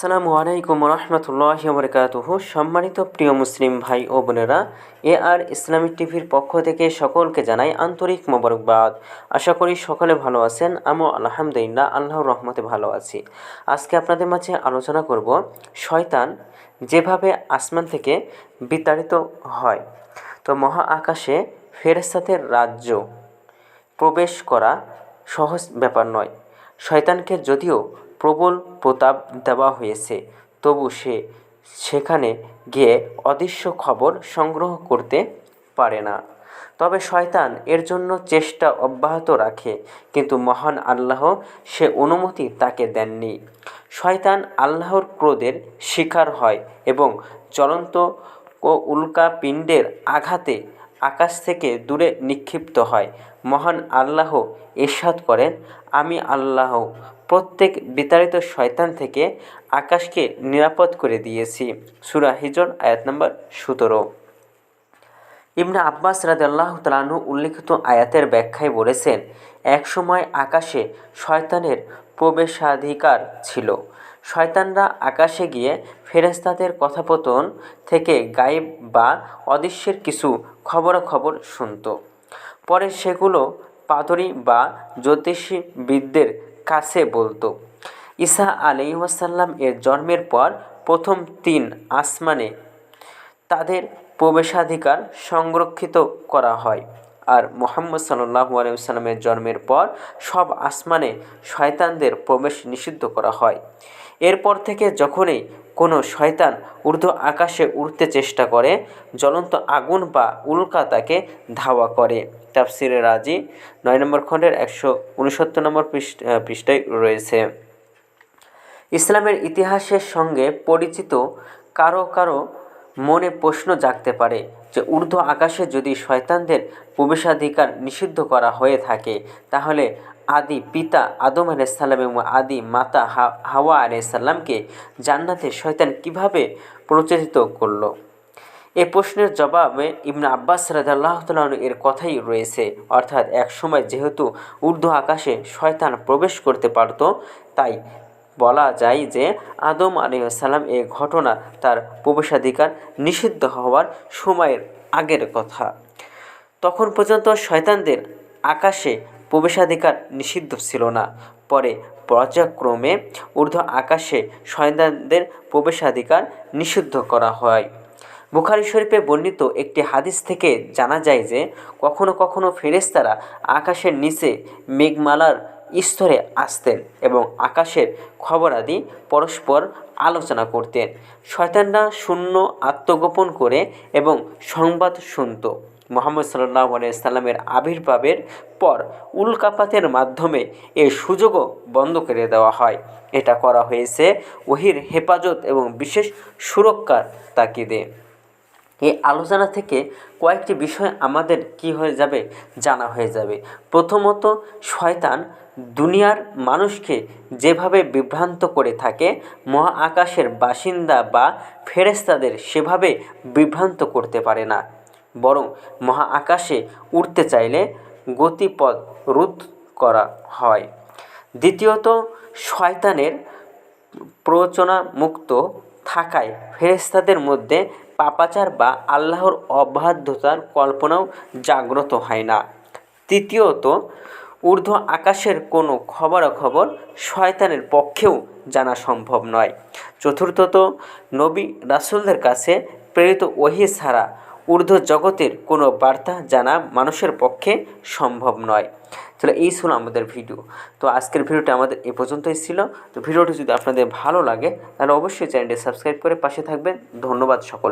আসসালামু আলাইকুম রহমতুল্লাহ বরকাতুহ সম্মানিত প্রিয় মুসলিম ভাই ও বোনেরা, এ আর ইসলামিক টিভির পক্ষ থেকে সকলকে জানাই আন্তরিক মোবারকবাদ। আশা করি সকলে ভালো আছেন, আমিও আলহামদুলিল্লাহ, আল্লাহর রহমতে ভালো আছি। আজকে আপনাদের মাঝে আলোচনা করব শয়তান যেভাবে আসমান থেকে বিতাড়িত হয়। তো মহা আকাশে ফেরেস্তাদের রাজ্য প্রবেশ করা সহজ ব্যাপার নয়। শয়তানকে যদিও প্রবল প্রতাপ দেওয়া হয়েছে। তবু সে সেখানে গিয়ে অদৃশ্য খবর সংগ্রহ করতে পারে না। তবে শয়তান এর জন্য চেষ্টা অব্যাহত রাখে, কিন্তু মহান আল্লাহ সে অনুমতি তাকে দেননি। শয়তান আল্লাহর ক্রোধের শিকার হয় এবং জ্বলন্ত ও উল্কা পিণ্ডের আঘাতে আকাশ থেকে দূরে নিক্ষিপ্ত হয়। মহান আল্লাহ ইরশাদ করেন, আমি আল্লাহ, প্রত্যেক বিতাড়িত শয়তান থেকে আকাশকে নিরাপদ করে দিয়েছি। সুরা হিজর, আয়াত নম্বর সতেরো। ইবনা আব্বাস রাদাল্লাহ তালাহু উল্লিখিত আয়াতের ব্যাখ্যায় বলেছেন, একসময় আকাশে শয়তানের প্রবেশাধিকার ছিল। শয়তানরা আকাশে গিয়ে ফেরেস্তাদের কথাপতন থেকে গায়েব বা অদৃশ্যের কিছু খবরাখবর শুনত। পরে সেগুলো পাদরি বা জ্যোতিষীবিদদের কাছে বলতো। ঈসা আলিহাসাল্লাম এর জন্মের পর প্রথম তিন আসমানে তাদের প্রবেশাধিকার সংরক্ষিত করা হয় আর মোহাম্মদ সাল্লাহু আলাইসাল্লামের জন্মের পর সব আসমানে শয়তানদের প্রবেশ নিষিদ্ধ করা হয়। এরপর থেকে যখনই কোনো শয়তান ঊর্ধ্ব আকাশে উড়তে চেষ্টা করে, জ্বলন্ত আগুন বা উল্কা তাকে ধাওয়া করে। তাফসিরে রাজি, নয় নম্বর খণ্ডের একশো উনসত্তর নম্বর পৃষ্ঠায় রয়েছে। ইসলামের ইতিহাসের সঙ্গে পরিচিত কারও কারও মনে প্রশ্ন জাগতে পারে যে, ঊর্ধ্ব আকাশে যদি শয়তানদের প্রবেশাধিকার নিষিদ্ধ করা হয়ে থাকে, তাহলে আদি পিতা আদম আলাইসাল্লাম এবং আদি মাতা হাওয়া আলাইসাল্লামকে জান্নাতে শয়তান কীভাবে প্রচলিত করল? এ প্রশ্নের জবাবে ইবনা আব্বাস রাজাল্লাহ এর কথাই রয়েছে। অর্থাৎ এক সময় যেহেতু ঊর্ধ্ব আকাশে শয়তান প্রবেশ করতে পারত, তাই বলা যায় যে আদম আলিয়াল্লাম এ ঘটনা তার প্রবেশাধিকার নিষিদ্ধ হওয়ার সময়ের আগের কথা। তখন পর্যন্ত শয়তানদের আকাশে প্রবেশাধিকার নিষিদ্ধ ছিল না। পরে পর্যায়ক্রমে ঊর্ধ্ব আকাশে শয়তানদের প্রবেশাধিকার নিষিদ্ধ করা হয়। বুখারি শরীফে বর্ণিত একটি হাদিস থেকে জানা যায় যে, কখনো কখনো ফেরেস্তারা আকাশের নিচে মেঘমালার স্তরে আসতেন এবং আকাশের খবরাদি পরস্পর আলোচনা করতেন। শয়তানরা শূন্য আত্মগোপন করে এবং সংবাদ শুনত। মোহাম্মদ সাল্লাহ সাল্লামের আবির্ভাবের পর উল্কাপাতের মাধ্যমে এ সুযোগও বন্ধ করে দেওয়া হয়। এটা করা হয়েছে ওহির হেফাজত এবং বিশেষ সুরক্ষার তাকিদে এই আলোচনা থেকে কয়েকটি বিষয় আমাদের কি হয়ে যাবে জানা হয়ে যাবে। প্রথমত, শয়তান দুনিয়ার মানুষকে যেভাবে বিভ্রান্ত করে থাকে মহা আকাশের বাসিন্দা বা ফেরেস্তাদের সেভাবে বিভ্রান্ত করতে পারে না। বরং মহা আকাশে উঠতে চাইলে গতিপথ রোধ করা হয়। দ্বিতীয়ত, শয়তানের প্ররোচনা মুক্ত থাকায় ফেরেস্তাদের মধ্যে পাপাচার বা আল্লাহর অবাধ্যতার কল্পনাও জাগ্রত হয় না। তৃতীয়ত, ঊর্ধ্ব আকাশের কোনো খবরাখবর শয়তানের পক্ষেও জানা সম্ভব নয়। চতুর্থত, নবী রাসুলদের কাছে প্রেরিত ওহি ছাড়া ঊর্ধ্ব জগতের কোনো বার্তা জানা মানুষের পক্ষে সম্ভব নয়। তাহলে এই ছিল আমাদের ভিডিও। তো আজকের ভিডিওটা আমাদের এ পর্যন্তই ছিল। তো ভিডিওটি যদি আপনাদের ভালো লাগে, তাহলে অবশ্যই চ্যানেলটি সাবস্ক্রাইব করে পাশে থাকবেন। ধন্যবাদ সকল